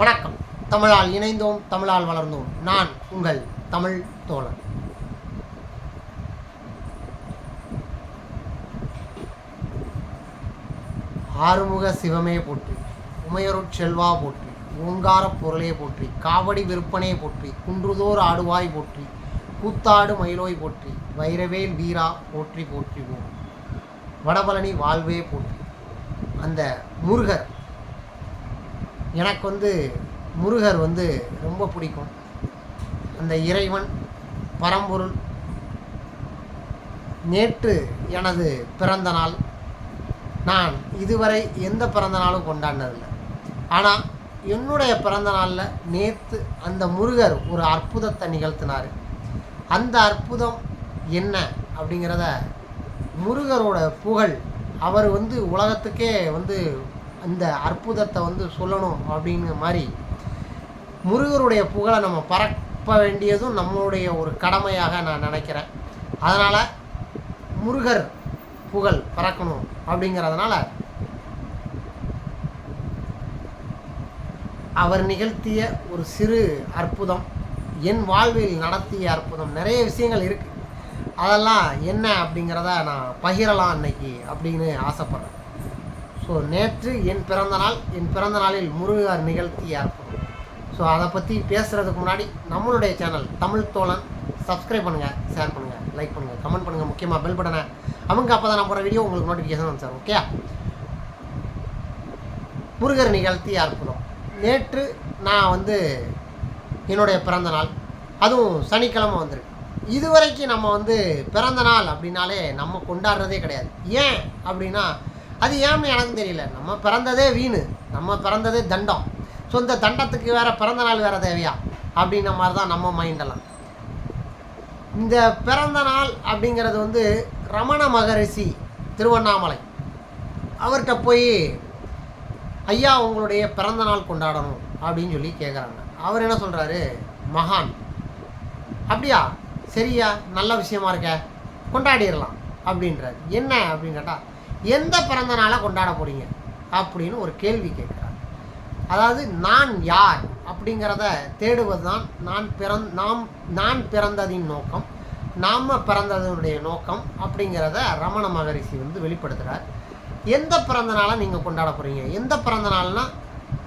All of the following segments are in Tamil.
வணக்கம். தமிழால் இணைந்தோம் தமிழால் வளர்ந்தோம். நான் உங்கள் தமிழ் தோழன். ஆறுமுக சிவமே போற்றி உமையருட் செல்வா போற்றி ஓங்கார பொருளே போற்றி காவடி விற்பனே போற்றி குன்றுதோர் ஆடுவாய் போற்றி கூத்தாடு மயிலோய் போற்றி வைரவேல் வீரா போற்றி போற்றி போம் வடபழனி வாழ்வே போற்றி. அந்த முருகர் எனக்கு வந்து முருகர் வந்து ரொம்ப பிடிக்கும். அந்த இறைவன் பரம்பொருள் நேற்று எனது பிறந்த நாள். நான் இதுவரை எந்த பிறந்த நாளும் கொண்டாடினதில்லை. ஆனால் என்னுடைய பிறந்த நாளில் நேற்று அந்த முருகர் ஒரு அற்புதத்தை நிகழ்த்தினார். அந்த அற்புதம் என்ன அப்படிங்கிறத முருகரோட புகழ் அவர் வந்து உலகத்துக்கே வந்து இந்த அற்புதத்தை வந்து சொல்லணும் அப்படிங்கிற மாதிரி முருகருடைய புகழை நம்ம பரப்ப வேண்டியதும் நம்மளுடைய ஒரு கடமையாக நான் நினைக்கிறேன். அதனால் முருகர் புகழ் பறக்கணும் அப்படிங்கிறதுனால அவர் நிகழ்த்திய ஒரு சிறு அற்புதம் என் வாழ்வில் நடத்திய அற்புதம் நிறைய விஷயங்கள் இருக்குது அதெல்லாம் என்ன அப்படிங்கிறத நான் பகிரலாம் அன்னைக்கு அப்படின்னு ஆசைப்பட்றேன். ஸோ நேற்று என் பிறந்த நாள் என் பிறந்த நாளில் முருகர் நிகழ்த்திய அற்புதம் ஸோ அதை பற்றி பேசுகிறதுக்கு முன்னாடி நம்மளுடைய சேனல் தமிழ் தோழன் சப்ஸ்கிரைப் பண்ணுங்கள் ஷேர் பண்ணுங்கள் லைக் பண்ணுங்கள் கமெண்ட் பண்ணுங்கள் முக்கியமாக பெல் பட்டனை அவங்க அப்போ தான் நான் போகிற வீடியோ உங்களுக்கு நோட்டிஃபிகேஷன் வந்து சார் ஓகே முருகர் நிகழ்த்தி அற்புதம் நேற்று நான் வந்து என்னுடைய பிறந்த நாள் அதுவும் சனிக்கிழமை வந்திருக்கு. இதுவரைக்கும் நம்ம வந்து பிறந்த நாள் அப்படின்னாலே நம்ம கொண்டாடுறதே கிடையாது. ஏன் அப்படின்னா அது ஏன்னு எனக்கு தெரியல. நம்ம பிறந்ததே வீணு. நம்ம பிறந்ததே தண்டம். ஸோ இந்த தண்டத்துக்கு வேற பிறந்த நாள் வேற தேவையா? அப்படின்ற மாதிரி தான் நம்ம மைண்டெல்லாம் இந்த பிறந்த நாள் அப்படிங்கிறது வந்து ரமண மகரிஷி திருவண்ணாமலை. அவர்கிட்ட போய் ஐயா உங்களுடைய பிறந்த நாள் கொண்டாடணும். அப்படின்னு சொல்லி கேட்குறாங்க அவர் என்ன சொல்கிறாரு மகான். அப்படியா? சரியா? நல்ல விஷயமா இருக்க. கொண்டாடிடலாம். அப்படின்றார். என்ன? அப்படின்னு கேட்டால் எந்த பிறந்த நாளை கொண்டாட போறீங்க அப்படின்னு ஒரு கேள்வி கேட்குறாரு. அதாவது நான் யார் அப்படிங்கிறத தேடுவது தான் நான் பிறந் நாம் நான் பிறந்ததின் நோக்கம் நாம் பிறந்ததனுடைய நோக்கம் அப்படிங்கிறத ரமண மகரிஷி வந்து வெளிப்படுத்துகிறார் எந்த பிறந்த நாளை நீங்கள் கொண்டாட போகிறீங்க எந்த பிறந்த நாள்னால்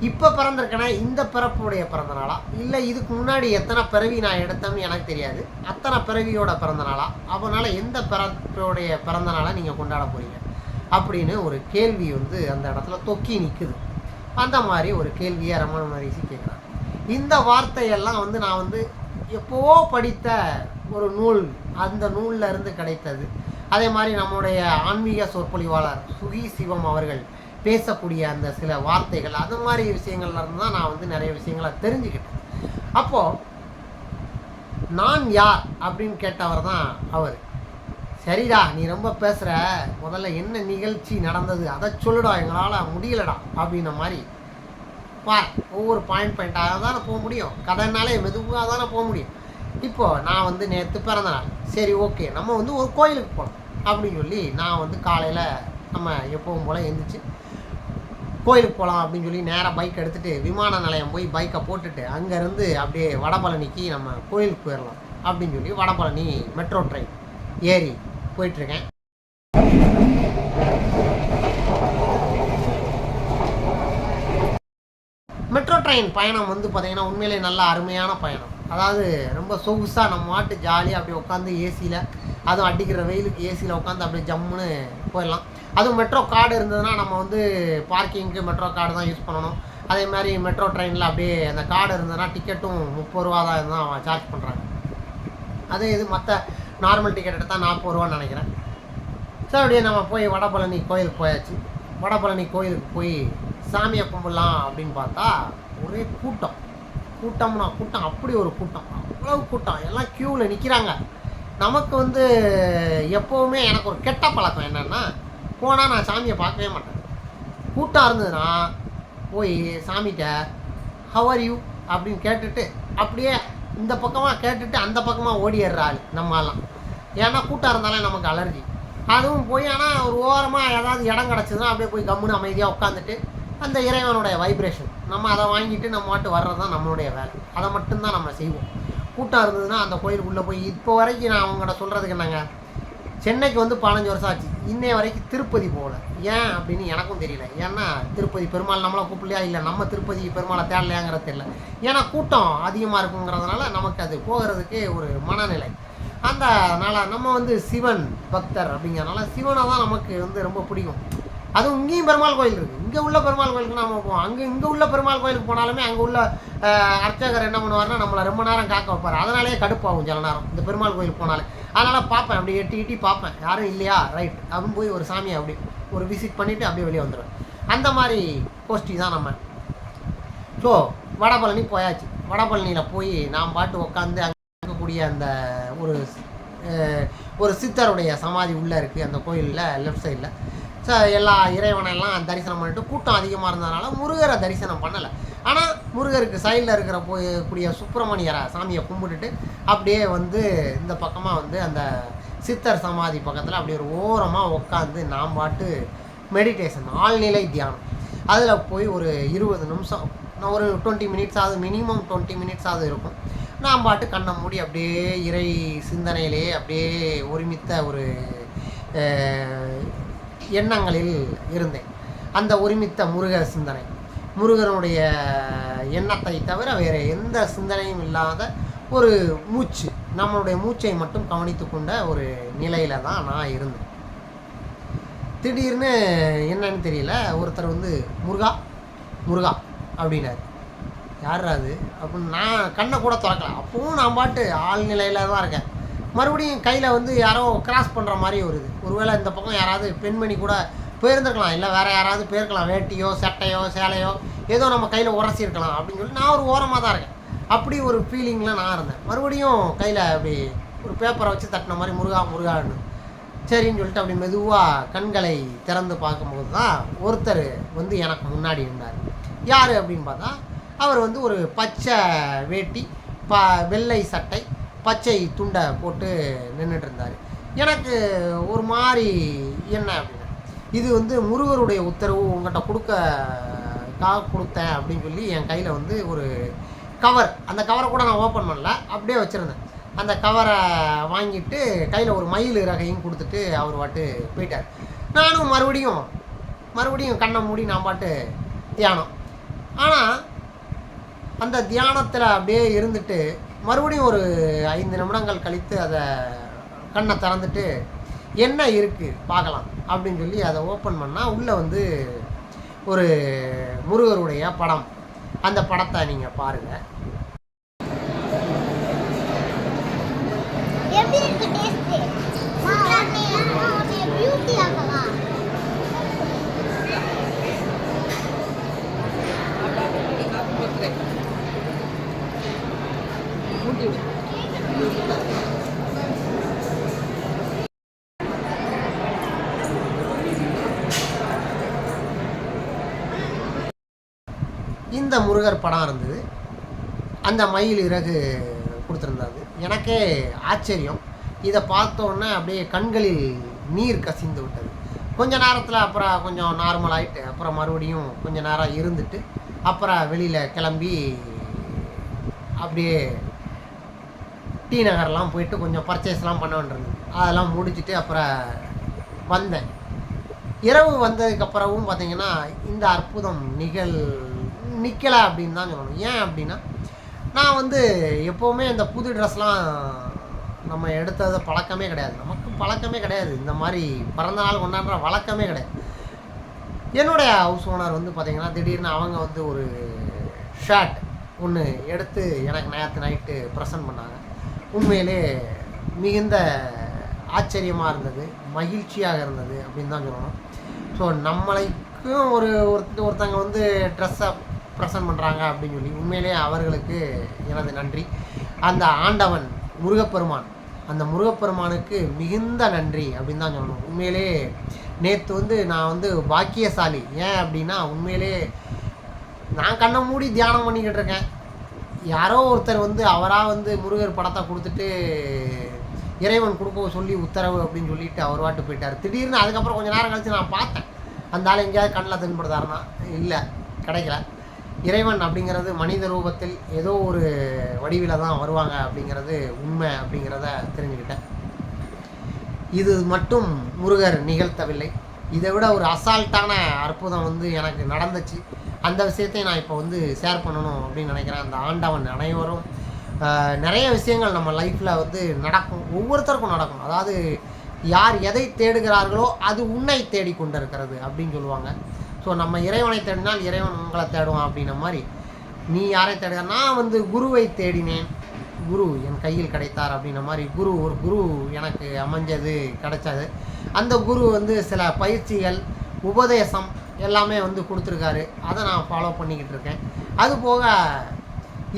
இப்போ பிறந்திருக்கேனா இந்த பிறப்புடைய பிறந்த நாளா இல்லை இதுக்கு முன்னாடி எத்தனை பிறவி நான் எடுத்தேன்னு எனக்கு தெரியாது. அத்தனை பிறவியோட பிறந்த நாளா அதனால் எந்த பிறப்புடைய பிறந்த நாளை நீங்கள் கொண்டாட போகிறீங்க அப்படின்னு ஒரு கேள்வி வந்து அந்த இடத்துல தொக்கி நிற்குது அந்த மாதிரி ஒரு கேள்வியை ரமண மகரிஷி கேட்குறாங்க இந்த வார்த்தையெல்லாம் வந்து நான் வந்து எப்போவோ படித்த ஒரு நூல் அந்த நூல்ல இருந்து கிடைத்தது. அதே மாதிரி நம்முடைய ஆன்மீக சொற்பொழிவாளர் சுகி சிவம் அவர்கள் பேசக்கூடிய அந்த சில வார்த்தைகள் அது மாதிரி விஷயங்கள்ல இருந்து தான் நான் வந்து நிறைய விஷயங்களை தெரிஞ்சுக்கிட்டேன். அப்போது நான் யார் அப்படின்னு கேட்டவர் தான் அவர். சரிடா நீ ரொம்ப பேசுகிற முதல்ல என்ன நிகழ்ச்சி நடந்தது? அதை சொல்லுடா எங்களால் முடியலடா அப்படின்ன மாதிரி. பார் ஒவ்வொரு பாயிண்ட் பாயிண்ட்டாக தானே போக முடியும். கதைனாலே மெதுவாக தானே போக முடியும். இப்போது நான் வந்து நேற்று பிறந்த நாள். சரி ஓகே நம்ம வந்து ஒரு கோயிலுக்கு போகலாம் அப்படின்னு சொல்லி நான் வந்து காலையில் நம்ம எப்பவும் போல் எழுந்திரிச்சு கோயிலுக்கு போகலாம் அப்படின்னு சொல்லி நேராக பைக் எடுத்துகிட்டு விமான நிலையம் போய் பைக்கை போட்டுட்டு அங்கேருந்து அப்படியே வடபழனிக்கு நம்ம கோயிலுக்கு போயிடலாம் அப்படின்னு சொல்லி வடபழனி மெட்ரோ ட்ரெயின் ஏறி போயிட்டுருக்கேன். மெட்ரோ ட்ரெயின் பயணம் வந்து பார்த்தீங்கன்னா உண்மையிலே நல்ல அருமையான பயணம். அதாவது ரொம்ப சொகுசாக நம்ம மாட்டு ஜாலியாக அப்படியே உட்காந்து ஏசியில் அதுவும் அடிக்கிற வெயிலுக்கு ஏசியில் உட்காந்து அப்படியே ஜம்முன்னு போயிடலாம். அதுவும் மெட்ரோ கார்டு இருந்ததுன்னா நம்ம வந்து பார்க்கிங்க்கு மெட்ரோ கார்டு தான் யூஸ் பண்ணணும். அதே மாதிரி மெட்ரோ ட்ரெயினில் அப்படியே அந்த கார்டு இருந்ததுன்னா டிக்கெட்டும் முப்பது ரூபா தான் தான் சார்ஜ் பண்ணுறாங்க அதே இது மற்ற நார்மல் டிக்கெட் எடுத்தால் நாற்பது ரூபான்னு நினைக்கிறேன். சரி அப்படியே நம்ம போய் வடபழனி கோயிலுக்கு போயாச்சு. வடபழனி கோயிலுக்கு போய் சாமியை கும்பிடலாம் அப்படின்னு பார்த்தா ஒரே கூட்டம். கூட்டம்னா கூட்டம் அப்படி ஒரு கூட்டம். அவ்வளவு கூட்டம். எல்லாம் க்யூவில் நிற்கிறாங்க நமக்கு வந்து எப்போவுமே எனக்கு ஒரு கெட்ட பழக்கம் என்னென்னா போனால் நான் சாமியை பார்க்கவே மாட்டேன். கூட்டம் இருந்ததுன்னா போய் சாமிகிட்ட ஹவர் யூ அப்படின்னு கேட்டுட்டு அப்படியே இந்த பக்கமாக கேட்டுட்டு அந்த பக்கமாக ஓடிடுற ஆள் நம்மலாம் ஏன்னா கூட்டம் இருந்தாலே நமக்கு அலர்ஜி அதுவும் போய் ஆனால் ஒரு ஓரமாக ஏதாவது இடம் கிடச்சதுன்னா அப்படியே போய் கம்முன்னு அமைதியாக உட்காந்துட்டு அந்த இறைவனுடைய வைப்ரேஷன் நம்ம அதை வாங்கிட்டு நம்ம மாட்டு வர்றது தான் நம்மளுடைய வேலை. அதை மட்டும்தான் நம்ம செய்வோம். கூட்டம் இருந்ததுன்னா அந்த கோயிலுக்குள்ளே போய் இப்போ வரைக்கும் நான் அவங்கள்ட்ட சொல்கிறதுக்கு என்னங்க? சென்னைக்கு வந்து பதினஞ்சு வருஷம் ஆச்சு. இன்னைய வரைக்கும் திருப்பதி போகல. ஏன் அப்படின்னு எனக்கும் தெரியல. ஏன்னா திருப்பதி பெருமாள் நம்மளை கூப்பிடலையா? இல்லை நம்ம திருப்பதி பெருமாளை தேடலையாங்கிறது தெரியல. ஏன்னா கூட்டம் அதிகமாக இருக்குங்கிறதுனால நமக்கு அது போகிறதுக்கு ஒரு மனநிலை. அந்த அதனால் நம்ம வந்து சிவன் பக்தர் அப்படிங்கிறனால சிவனை தான் நமக்கு வந்து ரொம்ப பிடிக்கும். அதுவும் இங்கேயும் பெருமாள் கோயில் இருக்குது இங்கே உள்ள பெருமாள் கோயிலுக்கு நம்ம போவோம். அங்கே இங்கே உள்ள பெருமாள் கோயிலுக்கு போனாலுமே அங்கே உள்ள அர்ச்சகர் என்ன பண்ணுவார்னா நம்மளை ரொம்ப நேரம் காக்க வைப்பார். அதனாலேயே கடுப்பாகும் சில நேரம். இந்த பெருமாள் கோயிலுக்கு போனாலே. அதனால் பார்ப்பேன். அப்படி எட்டி எட்டி பார்ப்பேன். யாரும் இல்லையா? ரைட் அப்படின்னு போய் ஒரு சாமியை அப்படி ஒரு விசிட் பண்ணிவிட்டு அப்படியே வெளியே வந்துடுவேன் அந்த மாதிரி கோஷ்டி தான் நம்ம. ஸோ வடபழனி போயாச்சு. வடபழனியில் போய் நான் பாட்டு உட்காந்து அங்கே இருக்கக்கூடிய அந்த ஒரு ஒரு சித்தருடைய சமாதி உள்ளே இருக்குது அந்த கோயிலில் லெஃப்ட் சைடில் ஸோ எல்லா இறைவனெல்லாம் தரிசனம் பண்ணிட்டு கூட்டம் அதிகமாக இருந்ததுனால முருகரை தரிசனம் பண்ணலை. ஆனால் முருகருக்கு சைடில் இருக்கிற போய் கூடிய சுப்பிரமணியரை சாமியை கும்பிட்டுட்டு அப்படியே வந்து இந்த பக்கமாக வந்து அந்த சித்தர் சமாதி பக்கத்தில் அப்படியே ஒரு ஓரமாக உட்காந்து நாம் பாட்டு மெடிடேஷன் ஆழ்நிலை தியானம். அதில் போய் ஒரு இருபது நிமிஷம் நான் ஒரு டுவெண்ட்டி மினிட்ஸ் ஆகுது மினிமம் டுவெண்ட்டி மினிட்ஸ் ஆகுது இருக்கும். நான் பாட்டு கண்ணை மூடி அப்படியே இறை சிந்தனையிலேயே அப்படியே ஒருமித்த ஒரு எண்ணங்களில் இருந்தேன். அந்த ஒருமித்த முருக சிந்தனை. முருகனுடைய எண்ணத்தை தவிர வேறு எந்த சிந்தனையும் இல்லாத ஒரு மூச்சு நம்மளுடைய மூச்சை மட்டும் கவனித்து கொண்ட ஒரு நிலையில் தான் நான் இருந்தேன். திடீர்னு என்னன்னு தெரியல ஒருத்தர் வந்து முருகா முருகா அப்படின்னாரு. யார் அது? அப்படின்னு நான் கண்ணை கூட திறக்கல. அப்பவும் நான் பாட்டு ஆழ்நிலையில் தான் இருக்கேன். மறுபடியும் கையில் வந்து யாரோ கிராஸ் பண்ணுற மாதிரி வருது ஒருவேளை இந்த பக்கம் யாராவது பெண்மணி கூட போயிருந்துருக்கலாம். இல்லை வேறு யாராவது போயிருக்கலாம். வேட்டியோ சட்டையோ சேலையோ ஏதோ நம்ம கையில் உரசிருக்கலாம் அப்படின்னு சொல்லி நான் ஒரு ஓரமாக தான் இருக்கேன். அப்படி ஒரு ஃபீலிங்கில் நான் இருந்தேன். மறுபடியும் கையில் அப்படி ஒரு பேப்பரை வச்சு தட்டின மாதிரி முருகா முருகான்னு சரின்னு சொல்லிட்டு அப்படி மெதுவாக கண்களை திறந்து பார்க்கும்போது தான் ஒருத்தர் வந்து எனக்கு முன்னாடி இருந்தார் யார் அப்படின்னு பார்த்தா அவர் வந்து ஒரு பச்சை வேட்டி ப வெள்ளை சட்டை பச்சை துண்டை போட்டு நின்றுட்டு இருந்தார். எனக்கு ஒரு மாதிரி என்ன அப்படின்னு இது வந்து முருகருடைய உத்தரவு உங்கள்கிட்ட கொடுக்க கா கொடுத்தேன் அப்படின்னு சொல்லி என் கையில் வந்து ஒரு கவர் அந்த கவரை கூட நான் ஓப்பன் பண்ணல. அப்படியே வச்சுருந்தேன். அந்த கவரை வாங்கிட்டு கையில் ஒரு மயில் ரகையும் கொடுத்துட்டு அவர் பாட்டு போயிட்டார். நானும் மறுபடியும் மறுபடியும் கண்ணை மூடி நான் பாட்டு தியானம். ஆனால் அந்த தியானத்தில் அப்படியே இருந்துட்டு மறுபடியும் ஒரு ஐந்து நிமிடங்கள் கழித்து அதை கண்ணை திறந்துட்டு என்ன இருக்குது பார்க்கலாம். அப்படின்னு சொல்லி அதை ஓப்பன் பண்ணால் உள்ளே வந்து ஒரு முருகருடைய படம். அந்த படத்தை நீங்கள் பாருங்கள் எப்படி இருக்கு டேஸ்ட் உன்னை அந்த முருகர் படம் இருந்தது. அந்த மயில் இறகு கொடுத்துருந்தாரு எனக்கே ஆச்சரியம். இதை பார்த்தோன்னே அப்படியே கண்களில் நீர் கசிந்து விட்டது. கொஞ்ச நேரத்தில் அப்புறம் கொஞ்சம் நார்மல் ஆகிட்டு அப்புறம் மறுபடியும் கொஞ்ச நேரம் இருந்துட்டு அப்புறம் வெளியில் கிளம்பி அப்படியே டி நகர்லாம் போயிட்டு கொஞ்சம் பர்ச்சேஸ்லாம் பண்ண வேண்டியிருந்தது. அதெல்லாம் முடிச்சுட்டு அப்புறம் வந்தேன். இரவு வந்ததுக்கப்புறமும் பார்த்தீங்கன்னா இந்த அற்புதம் நிகழ் நிற்கலை அப்படின்னு தான் சொல்லணும். ஏன் அப்படின்னா நான் வந்து எப்போவுமே இந்த புது ட்ரெஸ்லாம் நம்ம எடுத்தது பழக்கமே கிடையாது. நமக்கு பழக்கமே கிடையாது. இந்த மாதிரி பிறந்த நாள் கொண்டாடுற வழக்கமே கிடையாது. என்னுடைய ஹவுஸ் ஓனர் வந்து பார்த்திங்கன்னா திடீர்னு அவங்க வந்து ஒரு ஷர்ட் ஒன்று எடுத்து எனக்கு நேற்று நைட்டு ப்ரெசன்ட் பண்ணாங்க. உண்மையிலே மிகுந்த ஆச்சரியமாக இருந்தது மகிழ்ச்சியாக இருந்தது அப்படின்னு தான் சொல்லணும். ஸோ நம்மளைக்கும் ஒரு ஒருத்தங்க வந்து ட்ரெஸ்ஸை ப்ரெசன்ட் பண்ணுறாங்க அப்படின்னு சொல்லி உண்மையிலே அவர்களுக்கு எனது நன்றி. அந்த ஆண்டவன் முருகப்பெருமான் அந்த முருகப்பெருமானுக்கு மிகுந்த நன்றி அப்படின்னு தான் சொல்லணும். உண்மையிலே நேற்று வந்து நான் வந்து பாக்கியசாலி. ஏன் அப்படின்னா உண்மையிலே நான் கண்ணை மூடி தியானம் பண்ணிக்கிட்டு இருக்கேன். யாரோ ஒருத்தர் வந்து அவராக வந்து முருகர் படத்தை கொடுத்துட்டு இறைவன் கொடுக்க சொல்லி உத்தரவு அப்படின்னு சொல்லிட்டு அவர் வாட்டு போயிட்டார். திடீர்னு அதுக்கப்புறம் கொஞ்ச நேரம் கழிச்சு நான் பார்த்தேன். அந்த ஆள் எங்கேயாவது கண்ணில் தென்படுதாருன்னா இல்லை கிடைக்கல. இறைவன் அப்படிங்கிறது மனித ரூபத்தில் ஏதோ ஒரு வடிவில் தான் வருவாங்க அப்படிங்கிறது உண்மை அப்படிங்கிறத தெரிஞ்சுக்கிட்டேன். இது மட்டும் முருகர் நிகழ்த்தவில்லை. இதை விட ஒரு அசால்ட்டான அற்புதம் வந்து எனக்கு நடந்துச்சு. அந்த விஷயத்தை நான் இப்போ வந்து ஷேர் பண்ணணும் அப்படின்னு நினைக்கிறேன். அந்த ஆண்டவன் அனைவரும் நிறைய விஷயங்கள் நம்ம லைஃப்பில் வந்து நடக்கும். ஒவ்வொருத்தருக்கும் நடக்கும். அதாவது யார் எதை தேடுகிறார்களோ அது உன்னை தேடி கொண்டிருக்கிறது அப்படின்னு சொல்லுவாங்க. ஸோ நம்ம இறைவனை தேடினால் இறைவன் உங்களை தேடுவான் அப்படின்ன மாதிரி நீ யாரை தேடுக நான் வந்து குருவை தேடினேன். குரு என் கையில் கிடைத்தார் அப்படின்ன மாதிரி குரு ஒரு குரு எனக்கு அமைஞ்சது கிடைச்சது. அந்த குரு வந்து சில பயிற்சிகள் உபதேசம் எல்லாமே வந்து கொடுத்துருக்காரு. அதை நான் ஃபாலோ பண்ணிக்கிட்டு இருக்கேன். அது போக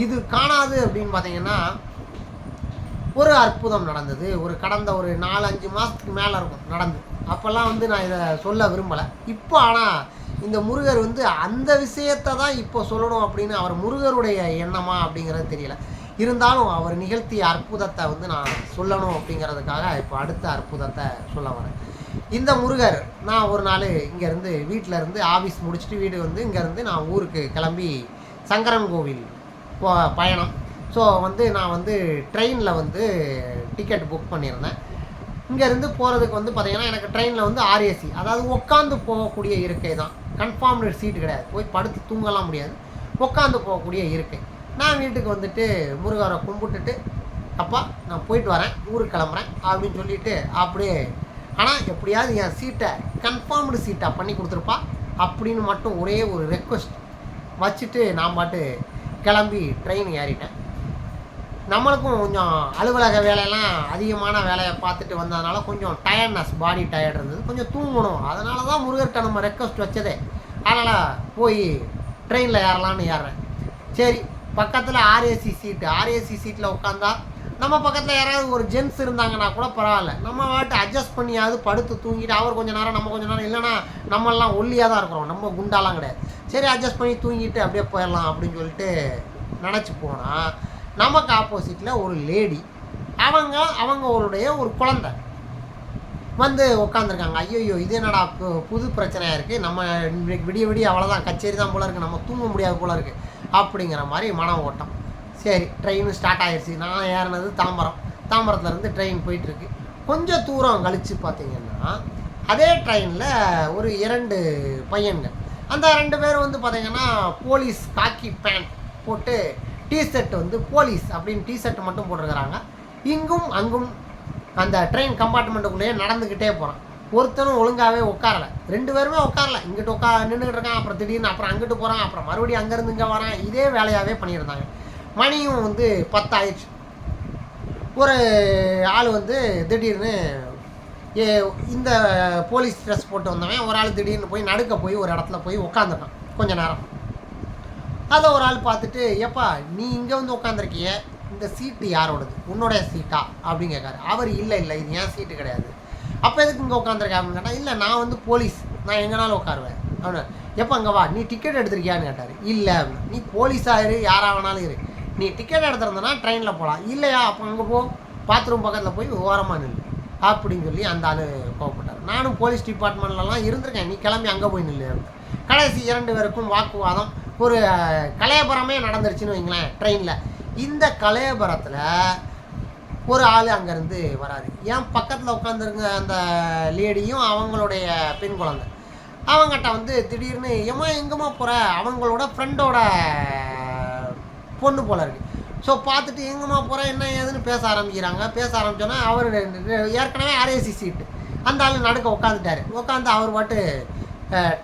இது காணாது அப்படின்னு பார்த்தீங்கன்னா ஒரு அற்புதம் நடந்தது. ஒரு கடந்த ஒரு நாலு அஞ்சு மாதத்துக்கு மேலே இருக்கும் நடந்து. அப்போல்லாம் வந்து நான் இதை சொல்ல விரும்பலை. இப்போ ஆனால் இந்த முருகர் வந்து அந்த விஷயத்தை தான் இப்போ சொல்லணும் அப்படின்னு அவர் முருகருடைய எண்ணமா அப்படிங்கிறது தெரியல. இருந்தாலும் அவர் நிகழ்த்திய அற்புதத்தை வந்து நான் சொல்லணும் அப்படிங்கிறதுக்காக இப்போ அடுத்த அற்புதத்தை சொல்ல வரேன். இந்த முருகர் நான் ஒரு நாள் இங்கேருந்து வீட்டில் இருந்து ஆஃபீஸ் முடிச்சுட்டு வீடு வந்து இங்கேருந்து நான் ஊருக்கு கிளம்பி சங்கரன் கோவில் போ பயணம். ஸோ வந்து நான் வந்து ட்ரெயினில் வந்து டிக்கெட் புக் பண்ணியிருந்தேன். இங்கேருந்து போகிறதுக்கு வந்து பார்த்திங்கன்னா எனக்கு ட்ரெயினில் வந்து ஆர்ஏசி அதாவது உட்காந்து போகக்கூடிய இருக்கை தான். கன்ஃபார்ம்டு சீட்டு கிடையாது. போய் படுத்து தூங்கலாம் முடியாது. உட்காந்து போகக்கூடிய இருக்கை. நான் வீட்டுக்கு வந்துட்டு முருகாரை கும்பிட்டுட்டு அப்பா நான் போயிட்டு வரேன். ஊருக்கு கிளம்புறேன். அப்படின்னு சொல்லிட்டு அப்படியே ஆனால் எப்படியாவது என் சீட்டை கன்ஃபார்ம்டு சீட்டாக பண்ணி கொடுத்துருப்பா. அப்படின்னு மட்டும் ஒரே ஒரு ரெக்வஸ்ட் வச்சுட்டு நான் பாட்டு கிளம்பி ட்ரெயின் ஏறிட்டேன். நம்மளுக்கும் கொஞ்சம் அலுவலக வேலையெல்லாம் அதிகமான வேலையை பார்த்துட்டு வந்ததுனால கொஞ்சம் டயர்ட்னஸ் பாடி டயர்ட் இருந்தது. கொஞ்சம் தூங்கணும். அதனால தான் முருகர்கிட்ட நம்ம ரெக்வஸ்ட் வச்சதே. அதனால் போய் ட்ரெயினில் ஏறலாம்னு ஏறுறேன். சரி பக்கத்தில் ஆர்ஏசி சீட்டு ஆர்ஏசி சீட்டில் உட்காந்தா நம்ம பக்கத்தில் யாராவது ஒரு ஜென்ஸ் இருந்தாங்கன்னா கூட பரவாயில்ல. நம்ம வாட்டு அட்ஜஸ்ட் பண்ணியாவது படுத்து தூங்கிட்டு அவர் கொஞ்சம் நேரம் நம்ம கொஞ்ச நேரம் இல்லைன்னா நம்மெல்லாம் ஒல்லியாக தான் இருக்கிறோம். நம்ம குண்டாலாம் கிடையாது. சரி அட்ஜஸ்ட் பண்ணி தூங்கிட்டு அப்படியே போயிடலாம் அப்படின்னு சொல்லிட்டு நினச்சி போனால் நமக்கு ஆப்போசிட்டில் ஒரு லேடி அவங்க அவங்களுடைய ஒரு குழந்தை. வந்து உட்காந்துருக்காங்க ஐயோ இது என்னடா பு- புது பிரச்சனையாக இருக்குது நம்ம விடிய விடிய அவ்வளோதான் கச்சேரி தான் போல இருக்குது நம்ம தூங்க முடியாது போல இருக்குது அப்படிங்கிற மாதிரி மன ஓட்டம். சரி ட்ரெயினும் ஸ்டார்ட் ஆயிடுச்சு நான் ஏறினது தாம்பரம். தாம்பரத்துலேருந்து ட்ரெயின் போயிட்டுருக்கு. கொஞ்சம் தூரம் கழித்து பார்த்திங்கன்னா அதே ட்ரெயினில் ஒரு இரண்டு பையன்கள். அந்த ரெண்டு பேரும் வந்து பார்த்திங்கன்னா போலீஸ் காக்கி பேண்ட் போட்டு டிஷர்ட் வந்து போலீஸ் அப்படின்னு டிஷர்ட் மட்டும் போட்டிருக்கிறாங்க. இங்கும் அங்கும் அந்த ட்ரெயின் கம்பார்ட்மெண்ட்டுக்குள்ளேயே நடந்துக்கிட்டே போகிறான் ஒருத்தனும் ஒழுங்காகவே உட்காரல. ரெண்டு பேருமே உட்காரல. இங்கிட்டு உட்கா நின்றுக்கிட்டு இருக்கான் அப்புறம் திடீர்னு அப்புறம் அங்கிட்டு போகிறான் அப்புறம் மறுபடியும் அங்கேருந்து இங்கே வரான். இதே வேலையாகவே பண்ணியிருந்தாங்க. மணியும் வந்து பத்தாயிடுச்சு. ஒரு ஆள் வந்து திடீர்னு ஏ இந்த போலீஸ் ட்ரெஸ் போட்டு வந்தவன். ஒரு ஆள் திடீர்னு போய் நடுக்க போய் ஒரு இடத்துல போய் உட்காந்துட்டான். கொஞ்சம் நேரம். அதை ஒரு ஆள் பார்த்துட்டு ஏப்பா நீ இங்கே வந்து உட்காந்துருக்கிய இந்த சீட்டு யாரோடது? உன்னோடைய சீட்டா? அப்படின்னு கேட்காரு. அவர் இல்லை இல்லை இது ஏன் சீட்டு கிடையாது. அப்போ எதுக்கு இங்கே உட்காந்துருக்க அப்படின்னு கேட்டால் இல்லை நான் வந்து போலீஸ். நான் எங்கனாலும் உட்காருவேன். அவனு எப்போ அங்கே வா. நீ டிக்கெட் எடுத்திருக்கியான்னு கேட்டார். இல்லை அப்படின்னு நீ போலீஸாக இரு. யாராக வேணாலும் இரு. நீ டிக்கெட் எடுத்திருந்தனா ட்ரெயினில் போகலாம் இல்லையா? அப்போ அங்கே போ. பாத்ரூம் பக்கத்தில் போய் ஓரமாக நில்லு. அப்படின்னு சொல்லி அந்த ஆள் கோவப்பட்டார். நானும் போலீஸ் டிபார்ட்மெண்ட்லலாம் இருந்திருக்கேன். நீ கிளம்பி அங்கே போய் நில்லு. கடைசி இரண்டு பேருக்கும் வாக்குவாதம். ஒரு கலையபுரமே நடந்துருச்சுன்னு வைங்களேன் ட்ரெயினில் இந்த கலையபுரத்தில் ஒரு ஆள் அங்கேருந்து வராரு. என் பக்கத்தில் உட்காந்துருங்க அந்த லேடியும் அவங்களுடைய பெண் குழந்தை. அவங்ககிட்ட வந்து திடீர்னு ஏமா எங்கம்மா போகிற அவங்களோட ஃப்ரெண்டோட பொண்ணு போல இருக்கு. ஸோ பார்த்துட்டு எங்கம்மா போகிற என்ன ஏதுன்னு பேச ஆரம்பிக்கிறாங்க. பேச ஆரம்பித்தோன்னா அவர் ஏற்கனவே ஆர்ஏசி சீட்டு அந்த ஆள் நடுக்க உட்காந்துட்டாரு உட்காந்து அவர் பாட்டு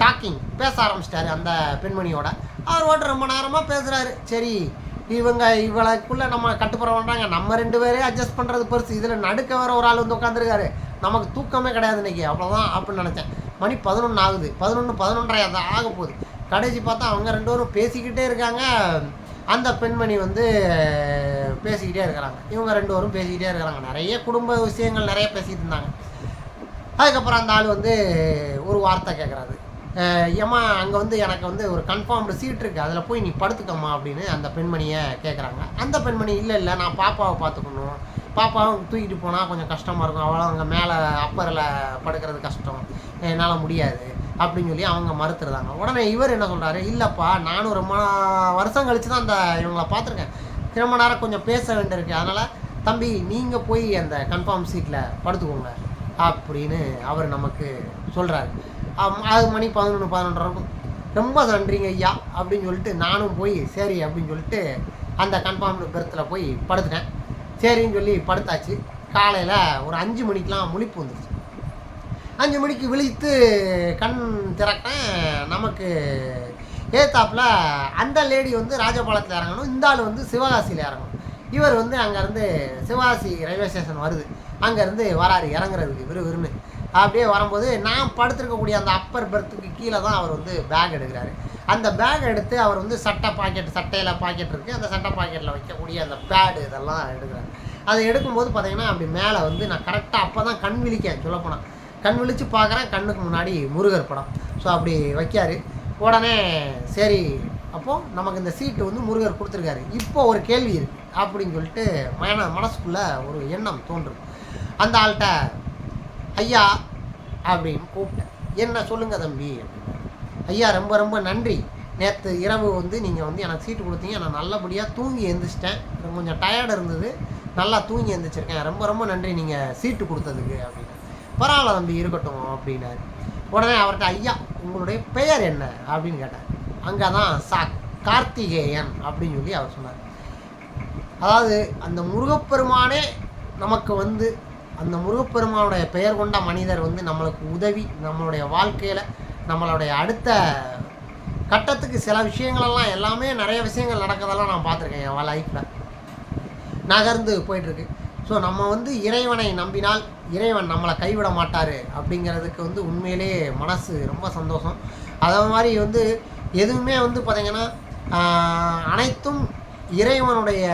டாக்கிங் பேச ஆரம்பிச்சிட்டாரு அந்த பெண்மணியோட. அவர் ஓட்டு ரொம்ப நேரமாக பேசுகிறாரு சரி இவங்க இவளுக்குள்ளே நம்ம கட்டுப்புற வேண்டாங்க நம்ம ரெண்டு பேரே அட்ஜஸ்ட் பண்ணுறது பெருசு. இதில் நடுக்க வர ஒரு ஆள் வந்து உட்காந்துருக்காரு நமக்கு தூக்கமே கிடையாது இன்னைக்கு. அவ்வளோதான் அப்படின்னு நினச்சேன். மணி பதினொன்று ஆகுது. பதினொன்று பதினொன்றரை அதான் ஆக போகுது. கடைசி பார்த்தா அவங்க ரெண்டு பேரும் பேசிக்கிட்டே இருக்காங்க. அந்த பெண்மணி வந்து பேசிக்கிட்டே இருக்கிறாங்க. இவங்க ரெண்டு பேரும் பேசிக்கிட்டே இருக்கிறாங்க. நிறைய குடும்ப விஷயங்கள் நிறைய பேசிகிட்டு இருந்தாங்க. அதுக்கப்புறம் அந்த ஆள் வந்து ஒரு வார்த்தை கேட்குறாரு ஏம்மா அங்கே வந்து எனக்கு வந்து ஒரு கன்ஃபார்ம்டு சீட் இருக்குது அதில் போய் நீ படுத்துக்கம்மா அப்படின்னு அந்த பெண்மணியை கேட்குறாங்க அந்த பெண்மணி இல்லை இல்லை நான் பாப்பாவை பார்த்துக்கணும் பாப்பாவும் தூக்கிட்டு போனால் கொஞ்சம் கஷ்டமாக இருக்கும். அவ்வளோ அங்கே மேலே அப்பரில் படுக்கிறது கஷ்டம். என்னால் முடியாது. அப்படின்னு சொல்லி அவங்க மறுத்துருந்தாங்க உடனே இவர் என்ன சொல்கிறாரு இல்லைப்பா நானும் ரொம்ப வருஷம் கழித்து தான் அந்த இவங்கள பார்த்துருக்கேன் திரும்ப நேரம் கொஞ்சம் பேச வேண்டியிருக்கு. அதனால் தம்பி நீங்கள் போய் அந்த கன்ஃபார்ம் சீட்டில் படுத்துக்கோங்க. அப்படின்னு அவர் நமக்கு சொல்கிறாரு அது மணி பதினொன்று பதினொன்றரை இருக்கும். ரொம்ப நன்றிங்க ஐயா அப்படின்னு சொல்லிட்டு நானும் போய் சரி அப்படின்னு சொல்லிட்டு அந்த கன்ஃபார்ம் பெர்த்தில் போய் படுத்துட்டேன். சரின்னு சொல்லி படுத்தாச்சு. காலையில் ஒரு அஞ்சு மணிக்கெலாம் முழிப்பு வந்துருச்சு. அஞ்சு மணிக்கு விழித்து கண் திறக்கிறேன். நமக்கு ஏத்தாப்பில் அந்த லேடி வந்து ராஜபாளையத்தில் இறங்கணும். இந்த ஆள் வந்து சிவகாசியில் இறங்கணும். இவர் வந்து அங்கேருந்து சிவகாசி ரயில்வே ஸ்டேஷன் வருது. அங்கேருந்து வராரு இறங்குறதுக்கு விறுவிறுன்னு அப்படியே வரும்போது நான் படுத்திருக்கக்கூடிய அந்த அப்பர் பெர்த்துக்கு கீழே தான் அவர் வந்து பேக் எடுக்கிறாரு. அந்த பேக் எடுத்து அவர் வந்து சட்டை பாக்கெட் சட்டையில் பாக்கெட் இருக்குது அந்த சட்டை பாக்கெட்டில் வைக்கக்கூடிய அந்த பேடு இதெல்லாம் எடுக்கிறாரு. அதை எடுக்கும்போது பார்த்தீங்கன்னா அப்படி மேலே வந்து நான் கரெக்டாக அப்போ தான் கண் விழிக்கேன் சொல்லப்போனால் கண் விழித்து பார்க்குறேன் கண்ணுக்கு முன்னாடி முருகர் படம். ஸோ அப்படி வைக்காரு. உடனே சரி அப்போது நமக்கு இந்த சீட்டு வந்து முருகர் கொடுத்துருக்காரு. இப்போ ஒரு கேள்வி இருக்குது அப்படின்னு சொல்லிட்டு மன மனசுக்குள்ளே ஒரு எண்ணம் தோன்றும். அந்த ஆள்கிட்ட ஐயா அப்படின்னு கூப்பிட்டேன். என்ன சொல்லுங்கள் தம்பி அப்படின்னு. ஐயா ரொம்ப ரொம்ப நன்றி. நேற்று இரவு வந்து நீங்கள் வந்து எனக்கு சீட்டு கொடுத்தீங்க. நான் நல்லபடியாக தூங்கி எழுந்திரிச்சிட்டேன் கொஞ்சம் டயர்டு இருந்தது. நல்லா தூங்கி எழுந்திரிச்சிருக்கேன் ரொம்ப ரொம்ப நன்றி நீங்கள் சீட்டு கொடுத்ததுக்கு அப்படின்னு பரவாயில்ல தம்பி இருக்கட்டும் அப்படின்னாரு. உடனே அவர்கிட்ட ஐயா உங்களுடைய பெயர் என்ன? அப்படின்னு கேட்டேன் அங்கே தான் சா கார்த்திகேயன் அப்படின்னு சொல்லி அவர் சொன்னார். அதாவது அந்த முருகப்பெருமானே நமக்கு வந்து அந்த முருகப்பெருமானுடைய பெயர் கொண்ட மனிதர் வந்து நம்மளுக்கு உதவி நம்மளுடைய வாழ்க்கையில் நம்மளுடைய அடுத்த கட்டத்துக்கு சில விஷயங்களெல்லாம் எல்லாமே நிறைய விஷயங்கள் நடக்கிறதெல்லாம் நான் பார்த்துருக்கேன் என் லைஃப்பில் நகர்ந்து போயிட்டுருக்கு. ஸோ நம்ம வந்து இறைவனை நம்பினால் இறைவன் நம்மளை கைவிட மாட்டார் அப்படிங்கிறதுக்கு வந்து உண்மையிலே மனசு ரொம்ப சந்தோஷம். அதே மாதிரி வந்து எதுவுமே வந்து பார்த்திங்கன்னா அனைத்தும் இறைவனுடைய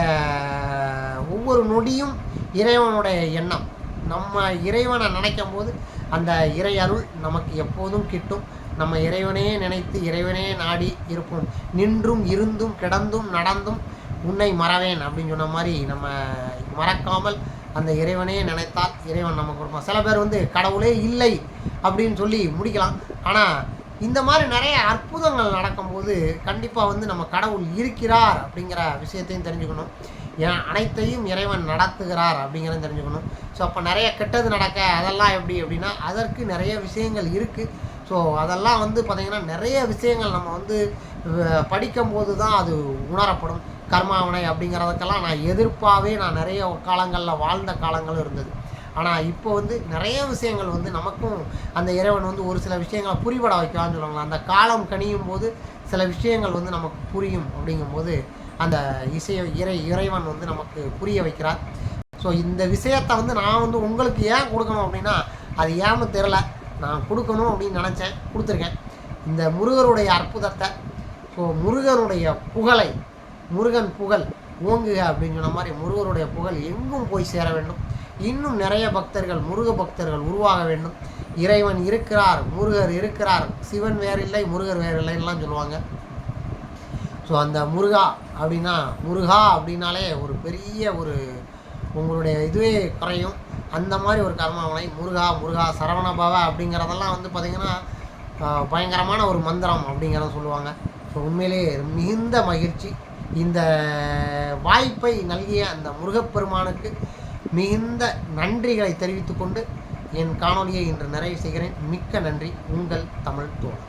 ஒவ்வொரு நொடியும் இறைவனுடைய எண்ணம். நம்ம இறைவனை நினைக்கும் போது அந்த இறை அருள் நமக்கு எப்போதும் கிட்டும். நம்ம இறைவனையே நினைத்து இறைவனே நாடி இருப்போம். நின்றும் இருந்தும் கிடந்தும் நடந்தும் உன்னை மறவேன் அப்படின்னு சொன்ன மாதிரி நம்ம மறக்காமல் அந்த இறைவனையே நினைத்தால் இறைவன் நமக்கு கொடுப்பான். சில பேர் வந்து கடவுளே இல்லை அப்படின்னு சொல்லி முடிக்கலாம். ஆனால் இந்த மாதிரி நிறைய அற்புதங்கள் நடக்கும்போது கண்டிப்பாக வந்து நம்ம கடவுள் இருக்கிறார் அப்படிங்கிற விஷயத்தையும் தெரிஞ்சுக்கணும். ஏன் அனைத்தையும் இறைவன் நடத்துகிறார் அப்படிங்கிறத தெரிஞ்சுக்கணும். ஸோ அப்போ நிறைய கெட்டது நடக்க அதெல்லாம் எப்படி அப்படின்னா அதற்கு நிறைய விஷயங்கள் இருக்குது ஸோ அதெல்லாம் வந்து பார்த்திங்கன்னா நிறைய விஷயங்கள் நம்ம வந்து படிக்கும்போது தான் அது உணரப்படும். கர்மாவனை அப்படிங்கிறதுக்கெல்லாம் நான் எதிர்ப்பாகவே நான் நிறைய காலங்களில் வாழ்ந்த காலங்களும் இருந்தது. ஆனால் இப்போ வந்து நிறைய விஷயங்கள் வந்து நமக்கும் அந்த இறைவன் வந்து ஒரு சில விஷயங்களை புரிபட வைக்கலாம்னு சொல்லுவாங்களா அந்த காலம் கணியும் போது சில விஷயங்கள் வந்து நமக்கு புரியும் அப்படிங்கும்போது அந்த இசையை இறை இறைவன் வந்து நமக்கு புரிய வைக்கிறார். ஸோ இந்த விஷயத்தை வந்து நான் வந்து உங்களுக்கு ஏன் கொடுக்கணும் அப்படின்னா அது ஏன்னு தெரில நான் கொடுக்கணும் அப்படின்னு நினச்சேன் கொடுத்துருக்கேன். இந்த முருகருடைய அற்புதத்தை ஸோ முருகனுடைய புகழை முருகன் புகழ் ஓங்குக அப்படின்னு சொன்ன மாதிரி முருகருடைய புகழ் எங்கும் போய் சேர வேண்டும். இன்னும் நிறைய பக்தர்கள் முருக பக்தர்கள் உருவாக வேண்டும். இறைவன் இருக்கிறார் முருகர் இருக்கிறார். சிவன் வேறில்லை முருகர் வேறில்லைன்னுலாம் சொல்லுவாங்க. ஸோ அந்த முருகா அப்படின்னா முருகா அப்படின்னாலே ஒரு பெரிய ஒரு உங்களுடைய இதுவே குறையும். அந்த மாதிரி ஒரு கர்மாவனை முருகா முருகா சரவணபவ அப்படிங்கிறதெல்லாம் வந்து பார்த்திங்கன்னா பயங்கரமான ஒரு மந்திரம் அப்படிங்கிறத சொல்லுவாங்க. ஸோ உண்மையிலேயே மிகுந்த மகிழ்ச்சி. இந்த வாய்ப்பை நல்கிய அந்த முருகப்பெருமானுக்கு மிகுந்த நன்றிகளை தெரிவித்துக்கொண்டு என் காணொலியை இன்று நிறைவு செய்கிறேன். மிக்க நன்றி. உங்கள் தமிழ் தோழர்.